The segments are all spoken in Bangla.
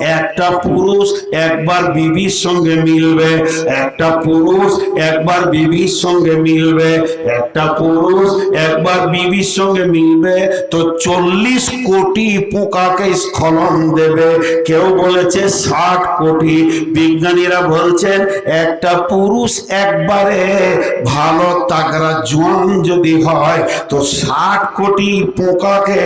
একটা পুরুষ একবার বিবির সঙ্গে মিলবে, একটা পুরুষ একবার বিবির সঙ্গে মিলবে, একটা পুরুষ একবার বিবির সঙ্গে মিলবে, তো চল্লিশ কোটি পোকাকে স্খলন দেবে। কেউ বলেছে ষাট কোটি। বিজ্ঞানীরা বলছেন, একটা পুরুষ একবারে ভালো তাগড়া জোয়ান যদি হয়, তো ষাট কোটি পোকাকে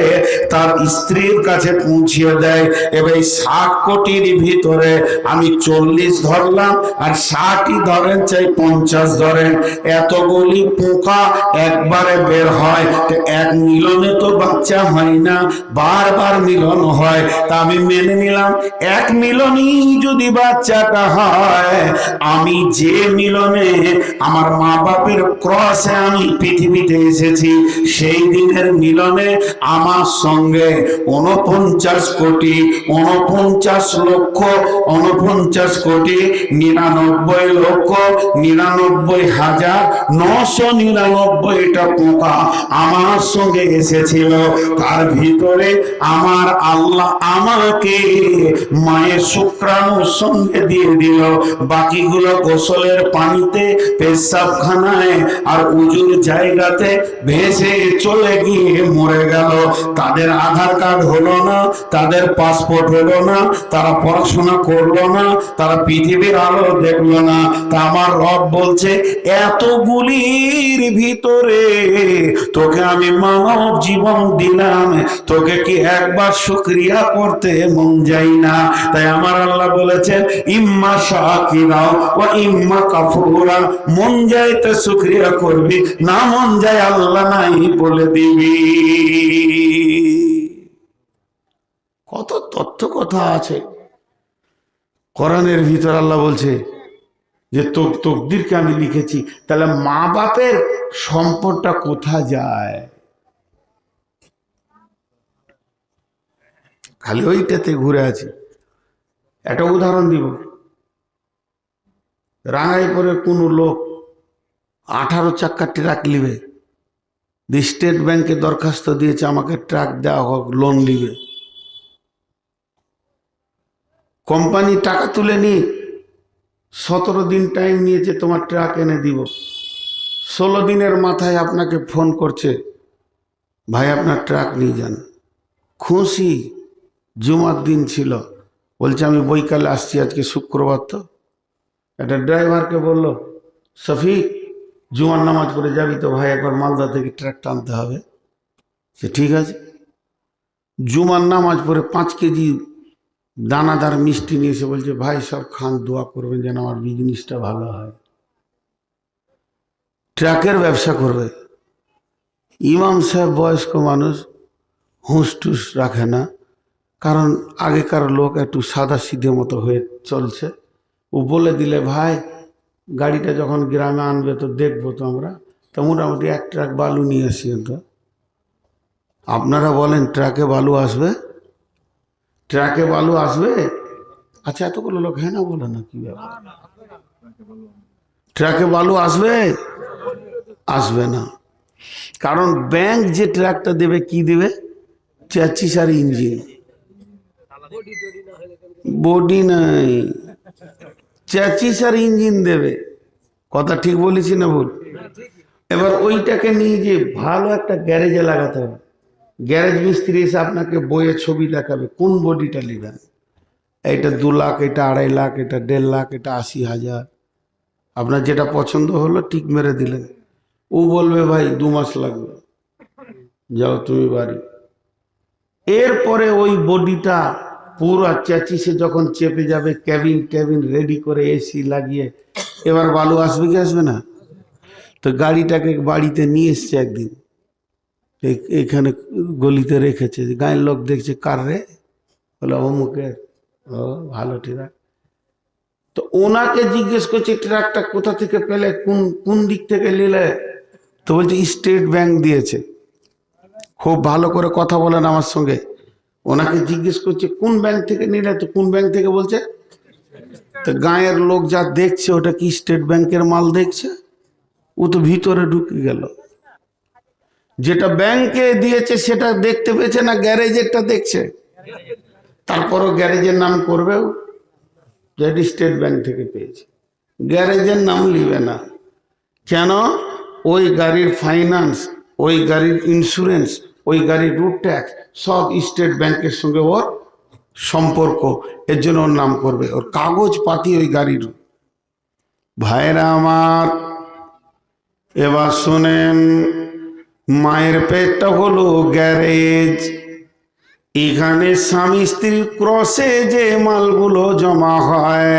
তার স্ত্রীর কাছে পৌঁছিয়ে দেয়। এবার এই ষাট কোটির ভিতরে আমি চল্লিশ ধরলাম আর ষাটই ধরেন চাই পঞ্চাশ ধরেন। এতগুলি পোকা একবারে বের হয়, তো এক মিলনে তো বাচ্চা হয় না, বারবার মিলন হয়। তা আমি মেনে নিলাম, এক মিলনই যদি বাচ্চাটা হয়, আমি যে মিলনে আমার মা বাপের ক্রসে আমি পৃথিবীতে এসেছি, সেই দিনের মিলনে আমার সঙ্গে উনপঞ্চাশ কোটি উনপঞ্চাশ লক্ষ উনপঞ্চাশ কোটি নিরানব্বই লক্ষ নিরানব্বই হাজার নশো নিরানব্বইটা পোকা আমার সঙ্গে এসেছিল। তার ভিতরে আমার আল্লাহ আমাকে মায়ের শুক্রাণুর সঙ্গে দিয়ে দিল। বাকিগুলো গোসলের পানিতে, পেশাবখানায় আর উজুর জায়গাতে ভেসে চলে গিয়ে মরে গেল। তাদের আধার কার্ড হলো না, তাদের পাসপোর্ট হলো না তারা পড়াশোনা করল না, তারা পৃথিবীর আলো দেখল না। তা আমার রব বলছে, এতগুলির ভিতরে তোকে আমি মানব জীবন দিলাম, তোকে কি একবার শুক্রিয়া করতে মন যাই না? তাই আমার আল্লাহ বলেছেন, ইম্মা শাকিরা ও ইম্মা কাফুরা, মন যায় তো শুক্রিয়া করবি, না মন যায় আল্লাহ নাই বলে দিবি। কত কথা আছে। কোরআনের ভিতর আল্লাহ বলছে যে তোর তকদিরকে আমি লিখেছি। তাহলে মা বাপের সম্পদটা কোথা যায়? খালি ওইটাতে ঘুরে আছি। একটা উদাহরণ দিব। রাঙাইপুরে কোনো লোক আঠারো চাক্কা ট্রাক নিবে। দি স্টেট ব্যাংকে দরখাস্ত দিয়েছে, আমাকে ট্রাক দেওয়া হোক লোন নিবে। কোম্পানি টাকা তুলে নিয়ে সতেরো দিন টাইম নিয়েছে তোমার ট্রাক এনে দিব। ষোলো দিনের মাথায় আপনাকে ফোন করছে, ভাই, আপনার ট্রাক নিয়ে যান। খুশি জুমার দিন ছিল। বলছে, আমি বৈকালে আসছি, আজকে শুক্রবার তো। একটা ড্রাইভারকে বলল, শফিক, জুমার নামাজ পড়ে যাবি তো ভাই, একবার মালদা থেকে ট্রাক টানতে হবে। সে, ঠিক আছে। জুমার নামাজ পড়ে পাঁচ কেজি দানাদার মিষ্টি নিয়ে এসে বলছে, ভাই, সব খান, দোয়া করবেন যেন আমার বিজনেসটা ভালো হয়। ট্রাকের ব্যবসা করবে। ইমাম সাহেব বয়স্ক মানুষ হুঁস টুস রাখে না, কারণ আগেকার লোক একটু সাদা সিধে মতো হয়ে চলছে। ও বলে দিলে, ভাই, গাড়িটা যখন গ্রামে আনবে তো দেখব তো আমরা তো মোটামুটি এক ট্রাক বালু নিয়ে আসি তো আপনারা বলেন, ট্রাকে বালু আসবে? ট্রাকে বালু আসবে? আচ্ছা এতগুলো লোক হ্যাঁ না বলে না কি ব্যাপার? ট্রাকে বালু আসবে? আসবে না। কারণ ব্যাংক যে ট্রাকটা দেবে কি দেবে? চাচ্ছিস আর ইঞ্জিন। বডি নাই। চাচিস আর ইঞ্জিন দেবে। কথা ঠিক বলেছি না ভুল? এবার ওইটাকে নিয়ে যে ভালো একটা গ্যারেজে লাগাতে হবে। গ্যারেজ মিস্ত্রি এসে আপনাকে বইয়ে ছবি দেখাবে, কোন বডিটা নেবেন? এটা দু লাখ, এটা আড়াই লাখ, এটা দেড় লাখ, এটা আশি হাজার। আপনার যেটা পছন্দ হলো ঠিক মেরে দিলেন। ও বলবে, ভাই, দু মাস লাগবে। যাও তুমি বাড়ি। এরপরে ওই বডিটা পুরো চেঁচিসে যখন চেপে যাবে, ক্যাবিন ক্যাবিন রেডি করে এসি লাগিয়ে, এবার বালু আসবে কি আসবে না? তো গাড়িটাকে বাড়িতে নিয়ে এসছে একদিন। এইখানে গলিতে রেখেছে। গায়ের লোক দেখছে, কার রে? বলে, অমুকের। ও, ভালো ট্রাক। তো ওনাকে জিজ্ঞেস করছে, ট্রাকটা কোথা থেকে পেলে? কোন কোন দিক থেকে নিলে? তো বলছে, স্টেট ব্যাংক দিয়েছে। খুব ভালো করে কথা বলেন আমার সঙ্গে। ওনাকে জিজ্ঞেস করছে, কোন ব্যাংক থেকে নিলে? তো কোন ব্যাংক থেকে বলছে, তো গাঁয়ের লোক যা দেখছে, ওটা কি স্টেট ব্যাংকের মাল দেখছে? ও তো ভিতরে ঢুকে গেল। যেটা ব্যাংকে দিয়েছে সেটা দেখতে পেয়েছে না গ্যারেজেরটা দেখছে? তারপরও গ্যারেজের নাম করবেও? যেটি স্টেট ব্যাংক থেকে পেয়েছে। গ্যারেজের নাম নিবে না। কেন? ওই গাড়ির ফাইন্যান্স, ওই গাড়ির ইন্স্যুরেন্স, ওই গাড়ির রুট ট্যাক্স, সব স্টেট ব্যাংকের সঙ্গে ওর সম্পর্ক। এর জন্য ওর নাম করবে। ওর কাগজ পাতি ওই গাড়ির। ভাইরা আমার, এবার শোনেন। মায়ের পেটটা হলো গ্যারেজ। এখানে স্বামী স্ত্রীর ক্রসে যে মালগুলো জমা হয়,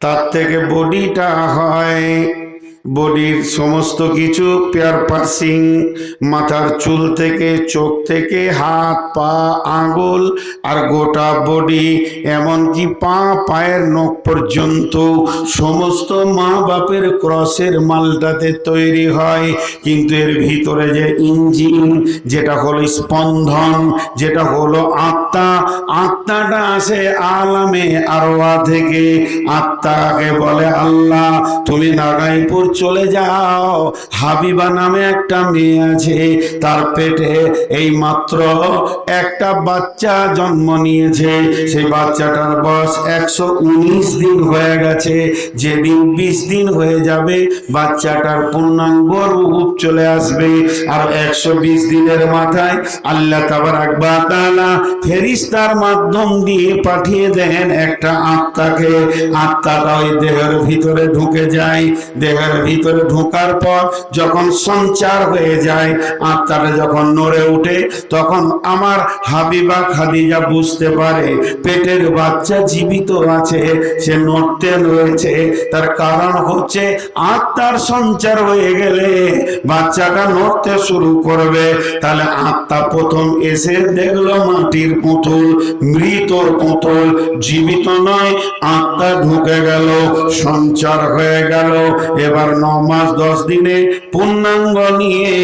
তার থেকে বডিটা হয়। বডির সমস্ত কিছু, পেয়ার পাসিং মাথার চুল থেকে, চোখ থেকে, হাত, পা, আঙুল আর গোটা বডি, এমনকি পা, পায়ের নখ পর্যন্ত সমস্ত মা বাপের ক্রসের মালটাতে তৈরি হয়। কিন্তু এর ভিতরে যে ইঞ্জিন, যেটা হলো স্পন্দন, যেটা হলো আত্মা, আত্মাটা আসে আলামে আরোয়া থেকে। আত্মাকে বলে আল্লাহ, তুমি নাগাইপুর চলে যাও। হাবিবা নামে একটা মেয়ে আছে, তার পেটে এই মাত্র একটা বাচ্চা জন্ম নিয়েছে। সেই বাচ্চাটার বয়স একশো উনিশ দিন হয়ে গেছে। যেদিন বিশ দিন হয়ে যাবে, বাচ্চাটার পূর্ণাঙ্গ রূপ চলে আসবে। আর একশো বিশ দিনের মাথায় আল্লাহ তাবার আকবর তাআলা ফেরিস্তার মাধ্যম দিয়ে পাঠিয়ে দেন একটা আত্মাকে। আত্মাটা ওই দেহের ভিতরে ঢুকে যায়। দেহের ভিতরে ঢোকার পর যখন সঞ্চার হয়ে যায়, আত্মাটা যখন নড়ে ওঠে, তখন আমার হাবিবা খাদিজা বুঝতে পারে, পেটের বাচ্চা জীবিত আছে, সে নড়তে রয়েছে। তার কারণ হচ্ছে আত্মার সঞ্চার হয়ে গেলে বাচ্চাটা নড়তে শুরু করবে। তাহলে আত্মা প্রথম এসে দেখল মাটির পুতুল মৃতর পুতুল, জীবিত নয়, আত্মা ঢুকে গেল, সঞ্চার হয়ে গেল। এবার ন মাস দশ দিনে পূর্ণাঙ্গ নিয়ে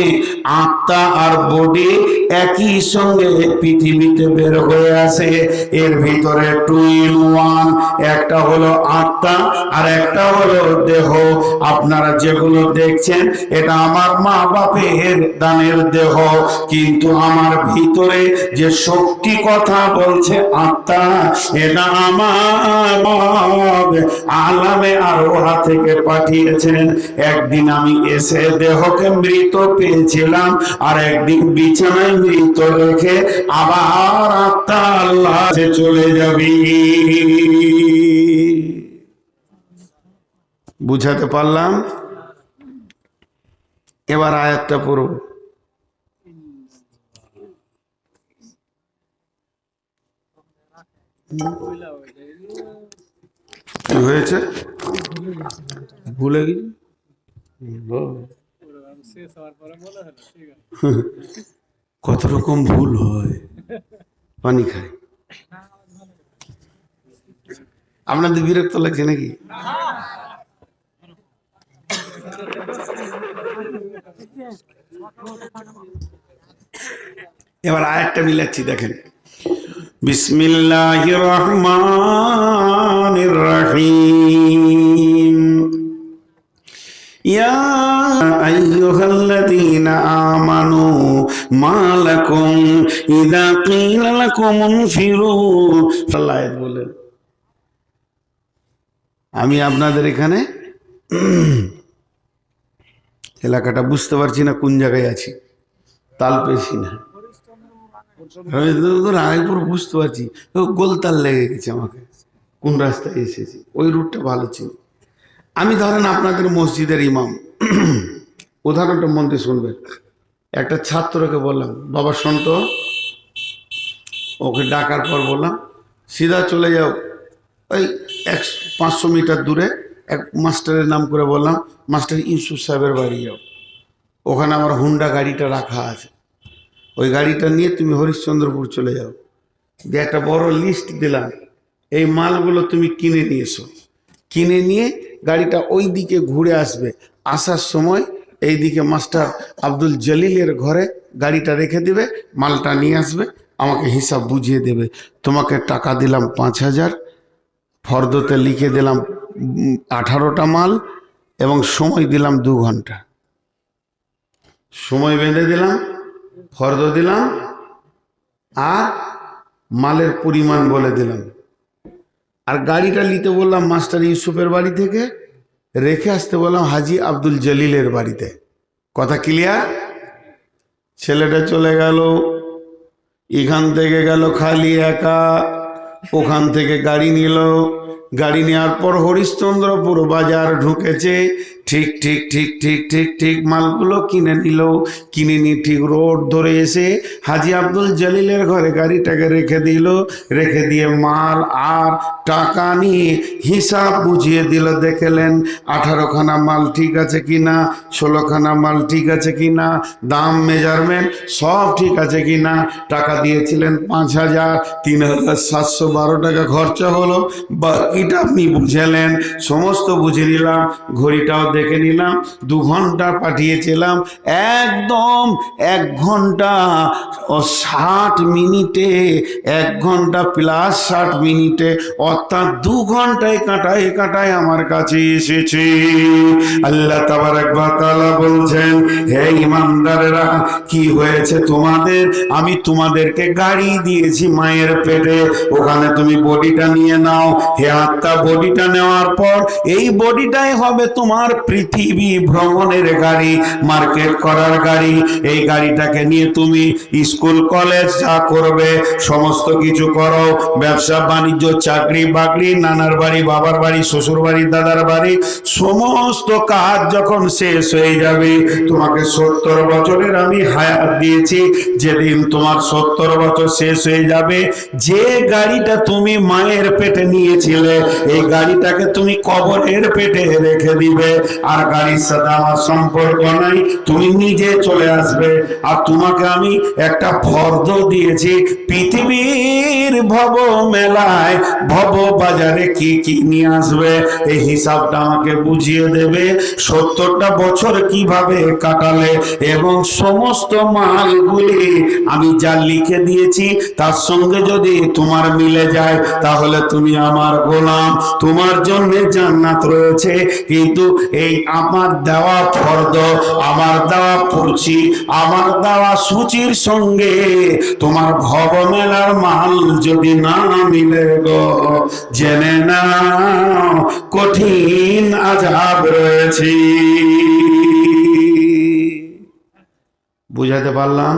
আত্মা আর বডি একই সঙ্গে পৃথিবীতে বের হয়ে আসে। এর ভিতরে টু ইন ওয়ান একটা হলো আত্মা আর একটা হলো দেহ। আপনারা যেগুলো দেখছেন, এটা আমার মা বাপের দানের দেহ। কিন্তু আমার ভিতরে যে শক্তি কথা বলছে আত্মা, এটা আমার আলামে আরোহা থেকে পাঠিয়েছেন। একদিন আমি এসে দেহকে মৃত পেয়েছিলাম, আর একদিন বিছানায় মৃত রেখে আবার আত্মা আল্লাহ চলে যাবি। বুঝাতে পারলাম? এবার আয়াতটা পড়ব হয়েছে? ভুলে গেছি। কত রকম ভুল হয়। পানি খায়। আপনাদের বিরক্ত লাগছে নাকি? এবার আয়াতটা মিলাচ্ছি, দেখেন। বিসমিল্লাহির রহমানির রহিম। يا أيها الذين آمنوا ما لكم إذا قيل لكم انفروا আল্লাহ আয়াত বলেন আমি আপনাদের এখানে এলাকাটা বুঝতে পারছি না কোন জায়গায় আছি তাল পেয়েছি না আমি তো- তো রায়পুর বুঝতে পারছি ও গোলতাল লেগে গেছে আমাকে কোন রাস্তায় এসেছি ওই রুটটা ভালো ছিল আমি ধরেন আপনাদের মসজিদের ইমাম। উদাহরণটা মন দিয়ে শুনবেন। একটা ছাত্রকে বললাম, বাবা সন্ত ওকে ডাকার পর বললাম, সিধা চলে যাও। ওই এক পাঁচশো মিটার দূরে এক মাস্টারের নাম করে বললাম, মাস্টার ইউসুফ সাহেবের বাড়ি যাও। ওখানে আমার হুন্ডা গাড়িটা রাখা আছে। ওই গাড়িটা নিয়ে তুমি হরিশ্চন্দ্রপুর চলে যাও। যে একটা বড় লিস্ট দিলাম। এই মালগুলো তুমি কিনে নিয়ে এসো কিনে নিয়ে গাড়িটা ওই দিকে ঘুরে আসবে। আসার সময় এই দিকে মাস্টার আব্দুল জলিলের ঘরে গাড়িটা রেখে দিবে, মালটা নিয়ে আসবে, আমাকে হিসাব বুঝিয়ে দেবে। তোমাকে টাকা দিলাম পাঁচ হাজার, ফর্দতে লিখে দিলাম আঠারোটা মাল এবং সময় দিলাম দু ঘণ্টা। সময় বেঁধে দিলাম, ফর্দ দিলাম, আর মালের পরিমাণ বলে দিলাম। আর গাড়িটা নিতে বললাম মাস্টার ইউসুফের বাড়ি থেকে, রেখে আসতে বললাম হাজি আব্দুল জলিলের বাড়িতে। কথা ক্লিয়ার ছেলেটা চলে গেল, এখান থেকে গেল খালি একা, ওখান থেকে গাড়ি নিল। গাড়ি নেওয়ার পর হরিশ্চন্দ্রপুর বাজার ঢুকেছে, ঠিক ঠিক ঠিক ঠিক ঠিক ঠিক মালগুলো কিনে নিল। কিনে নিয়ে ঠিক রোড ধরে এসে হাজি আব্দুল জলিলের ঘরে গাড়িটাকে রেখে দিল। রেখে দিয়ে মাল আর টাকা নিয়ে হিসাব বুঝিয়ে দিল, দেখেলেন আঠারোখানা মাল ঠিক আছে কি কিনা, ষোলোখানা মাল ঠিক আছে কিনা, দাম মেজারমেন্ট সব ঠিক আছে কিনা, টাকা দিয়েছিলেন পাঁচ হাজার, তিন হাজার সাতশো বারো টাকা খরচা হলো। বাকিটা আপনি বুঝেলেন, সমস্ত বুঝে নিলাম, ঘড়িটাও দেখে নিলাম, দু ঘণ্টা পাঠিয়েছিলাম, একদম এক ঘণ্টা ষাট মিনিটে, এক ঘণ্টা প্লাস ষাট মিনিটে অর্থাৎ দু ঘন্টায় কাটায় কাটায় আমার কাছে এসেছে। আল্লাহ তাবার একবার তালা বলছেন, হে ইমানদারেরা, কি হয়েছে তোমাদের? আমি তোমাদেরকে গাড়ি দিয়েছি মায়ের পেটে। ওখানে তুমি বডিটা নিয়ে নাও। হে আত্মা, বডিটা নেওয়ার পর এই বডিটাই হবে তোমার পৃথিবী ভ্রমণের গাড়ি, মার্কেট করার গাড়ি। এই গাড়িটাকে নিয়ে তুমি স্কুল, কলেজ যা করবে, সমস্ত কিছু করো। ব্যবসা, বাণিজ্য, চাকরি বাকরি নানার বাড়ি, বাবার বাড়ি, শ্বশুর বাড়ি, দাদার বাড়ি, সমস্ত কাজ যখন শেষ হয়ে যাবে, তোমাকে সত্তর বছরের আমি হায়াত দিয়েছি, যেদিন তোমার সত্তর বছর শেষ হয়ে যাবে, যে গাড়িটা তুমি মায়ের পেটে নিয়েছিলে, এই গাড়িটাকে তুমি কবরের পেটে রেখে দিবে, আর গাড়ির সাথে আমার সম্পর্ক নাই, তুমি নিজে চলে আসবে, আর তোমাকে আমি একটা ফর্দ দিয়েছি, পৃথিবীর ভব মেলায় ভব বাজারে কি কি নিয়ে আসবে, এই হিসাবটা আমাকে বুঝিয়ে দেবে। সত্তরটা বছর কীভাবে কাটালে এবং সমস্ত মালগুলি আমি যা লিখে দিয়েছি, তার সঙ্গে যদি তোমার মিলে যায়, তাহলে তুমি আমার গোলাম। তোমার জন্য জান্নাত রয়েছে, কিন্তু এই আমার দেওয়া ফর্দ, আমার দেওয়া পড়ছি আমার দেওয়া সূচির সঙ্গে তোমার ভব মেলার মাল যদি না মিলে গো। জেনে না কঠিন আজাব রয়েছে। বুঝাতে পারলাম?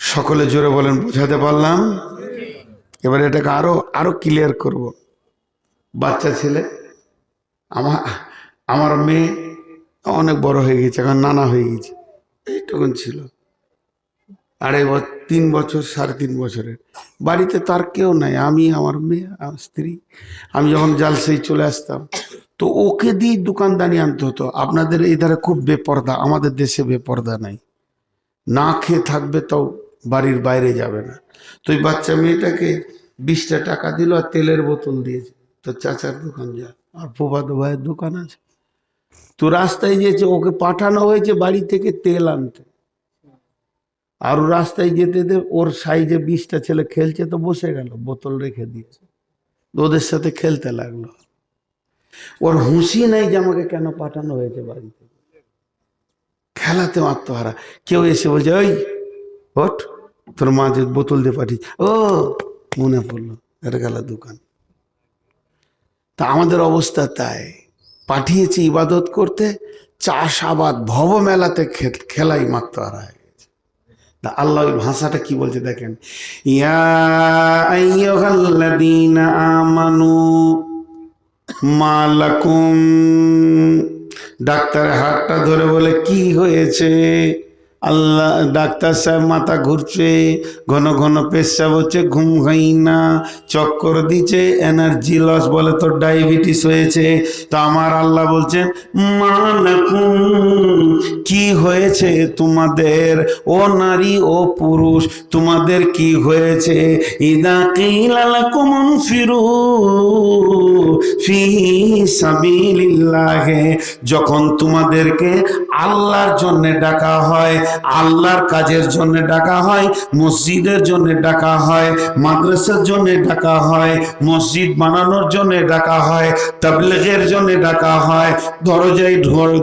সকলে জোরে বলেন বুঝাতে পারলাম? এবার এটাকে আরও আরও ক্লিয়ার করব। বাচ্চা ছেলে, আমার আমার মেয়ে অনেক বড় হয়ে গেছে, এখন নানা হয়ে গেছে। এইটুকুন ছিল। আড়াই বছর তিন বছর, সাড়ে তিন বছরের। বাড়িতে তার কেউ নাই, আমি, আমার মেয়ে, আমার স্ত্রী। আমি যখন জালসেই চলে আসতাম, তো ওকে দিয়ে দোকানদানি আনতে হতো। আপনাদের এই ধারে খুব বেপর্দা, আমাদের দেশে বেপর্দা নাই। না খেয়ে থাকবে তাও বাড়ির বাইরে যাবে না। তো ওই বাচ্চা মেয়েটাকে বিশটা টাকা দিল আর তেলের বোতল দিয়েছে। তো চাচার দোকান যা, আর ফুফাতো ভাইয়ের দোকান আছে। তো রাস্তায় যেছে ওকে পাঠানো হয়েছে বাড়ি থেকে তেল আনতে। আর ও রাস্তায় যেতে দে ওর সাইজে বিশটা ছেলে খেলছে তো বসে গেল, বোতল রেখে দিয়েছে। ওদের সাথে খেলতে লাগল। ওর হুঁশি নেই যে আমাকে কেন পাঠানো হয়েছে বাড়িতে। খেলাতে আত্মহারা। কেউ এসে বলছে, ওই, ওঠ, তোর মা যে বোতল দিয়ে পাঠিয়ে ও, মনে পড়ল এটা গেল দোকান। তা আমাদের অবস্থা তাই। পাঠিয়েছি ইবাদত করতে, চাষাবাদ ভব মেলাতে খেলাই মাত্র হারায় তা আল্লাহ ওই ভাষাটা কি বলছে দেখেন? ইয়া আমানু মালাকুম ডাক্তার হাতটা ধরে বলে, কি হয়েছে? আল্লাহ ডাক্তার সাহেব মাথা ঘুরছে, ঘন ঘন পেশাব হচ্ছে, ঘুম হয় না, চক্কর দিচ্ছে এনার্জি লস বলে তোর ডায়াবেটিস হয়েছে। তো আমার আল্লাহ বলছেন, মালাকুম, কি হয়েছে তোমাদের? ও নারী, ও পুরুষ, তোমাদের কি হয়েছে? ইদা কিলালাকুম ফিরু ফি সাবিলিল্লাহে, যখন তোমাদেরকে আল্লাহর জন্য ডাকা হয়, আল্লাহর কাজের জন্য ডাকা হয়, মসজিদের জন্য ডাকা হয়, মাদ্রাসার জন্য ডাকা হয়, মসজিদ বানানোর জন্য ডাকা হয়, তাবলিগের জন্য ডাকা হয়, দরজায়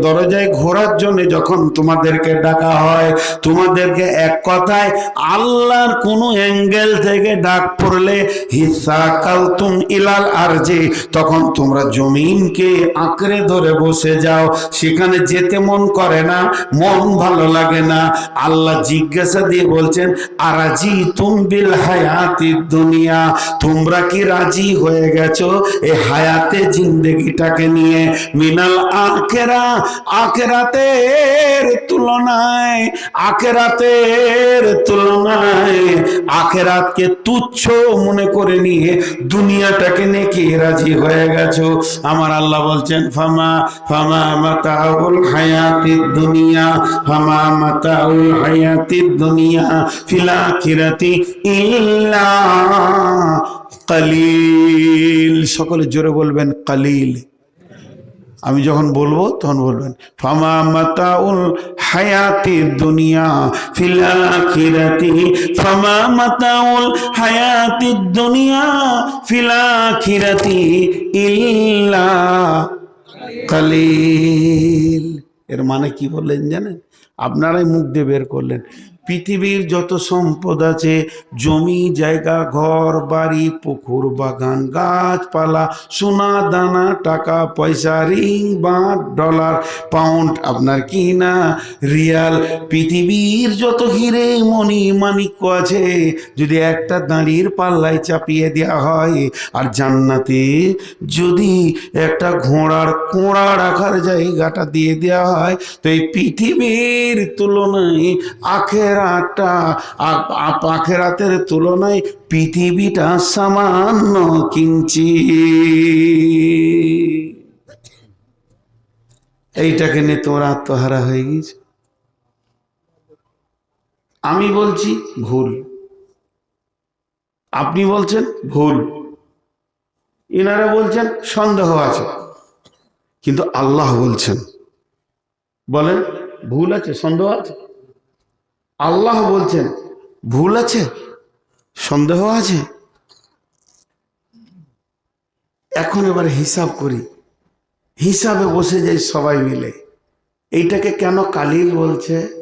দরজায় ঘোরার জন্য যখন তোমাদেরকে ডাকা হয়, তোমাদেরকে এক কথায় আল্লাহর কোনো অ্যাঙ্গেল থেকে ডাক পড়লে, হিসা কালতুম ইলাল আর যে তখন তোমরা জমিনকে আঁকড়ে ধরে বসে যাও, সেখানে যেতে মন করে না, মন ভালো লাগে না। আল্লাহ জিজ্ঞাসা দিয়ে বলছেন আরাজি তুম বিল হায়াতি দুনিয়া? তোমরা কি রাজি হয়ে গেছো এই হায়াতে জিন্দগিটাকে নিয়ে? মিনাল আখেরা, আখেরাতের তুলনায় আখেরাতের তুলনায় আখেরাতকে তুচ্ছ মনে করে নিয়ে দুনিয়াটাকে নিয়ে কি রাজি হয়ে গেছো? আমার আল্লাহ বলছেন, ফামা ফামা মাতাউল দুনিয়া ফামা মাতাউল হায়াতিদ দুনিয়া, ফিল আখিরাতি ইল্লা কালিল। সকলে জোরে বলবেন কালিল। আমি যখন বলব তখন বলবেন ফামা মাতাউল হায়াতি দুনিয়া, ফিল আখিরাতি ফামা মাতাউল হায়াতি দুনিয়া, ফিল আখিরাতি ইল্লা কালিল। এর মানে কি বললেন জানেন? আপনারাই মুখ দিয়ে বের করলেন। পৃথিবীর যত সম্পদ আছে, জমি, জায়গা, ঘর, বাড়ি, পুকুর, বাগান, গাছপালা, সোনা, দানা, টাকা, পয়সা, রিং বাঁট ডলার, পাউন্ড, আপনার কি না রিয়াল, পৃথিবীর যত হিরে, মণি মানিক্য আছে, যদি একটা দাঁড়ির পাল্লায় চাপিয়ে দেওয়া হয়, আর জান্নাতে যদি একটা ঘোড়ার কোড়া রাখার জায়গাটা দিয়ে দেওয়া হয়, তো এই পৃথিবীর তুলনায় আখেরাটা আ- আ- আখেরাতের তুলনায় পৃথিবীটা সামান্য কিঞ্চি। এইটাকে নিয়ে তোমরা আত্মহারা হয়ে গেছে আমি বলছি ভুল। আপনি বলছেন ভুল। এনারা বলছেন সন্দেহ আছে। কিন্তু আল্লাহ বলছেন। বলেন, ভুল আছে, সন্দেহ আছে? আল্লাহ বলছেন, ভুল আছে? সন্দেহ আছে? এখন এবার হিসাব করি। হিসাবে বসে যাই সবাই মিলে। এইটাকে কেন কালিল বলছে?